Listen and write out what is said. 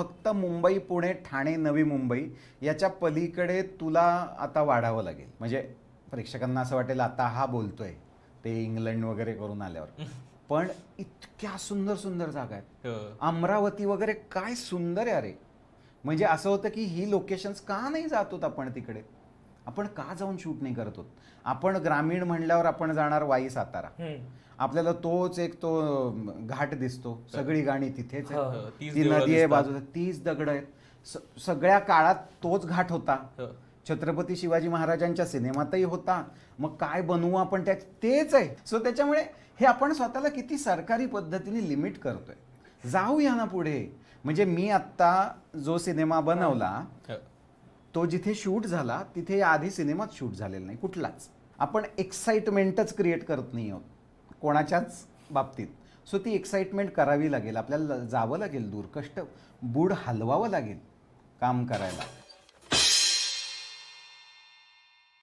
फक्त मुंबई पुणे ठाणे नवी मुंबई याच्या पलीकडे तुला आता वाढावं लागेल. म्हणजे प्रेक्षकांना असं वाटेल आता हा बोलतोय ते इंग्लंड वगैरे करून आल्यावर. पण इतक्या सुंदर सुंदर जागा आहेत. हो. अमरावती वगैरे काय सुंदर आहे अरे. म्हणजे असं होतं की ही लोकेशन्स का नाही जात होत आपण तिकडे? आपण का जाऊन शूट नाही करत होत? आपण ग्रामीण म्हणल्यावर आपण जाणार वाई सातारा. आपल्याला तोच एक तो घाट दिसतो. सगळी गाणी तिथेच हो. हो, ती नदी आहे. बाजूला. तीच दगड आहेत. सगळ्या काळात तोच घाट होता. हो. छत्रपती शिवाजी महाराजांच्या सिनेमातही होता. मग काय बनवू आपण त्या तेच आहे. सो त्याच्यामुळे हे आपण स्वतःला किती सरकारी पद्धतीने लिमिट करतोय. जाऊया ना पुढे. म्हणजे मी आत्ता जो सिनेमा बनवला. तो जिथे शूट झाला तिथे आधी सिनेमात शूट झालेला नाही कुठलाच. आपण एक्साइटमेंटच क्रिएट करत नाही आहोत कोणाच्याच बाबतीत. सो ती एक्साइटमेंट करावी लागेल आपल्याला जावं लागेल दूर कष्ट बूड हलवावं लागेल काम करायला.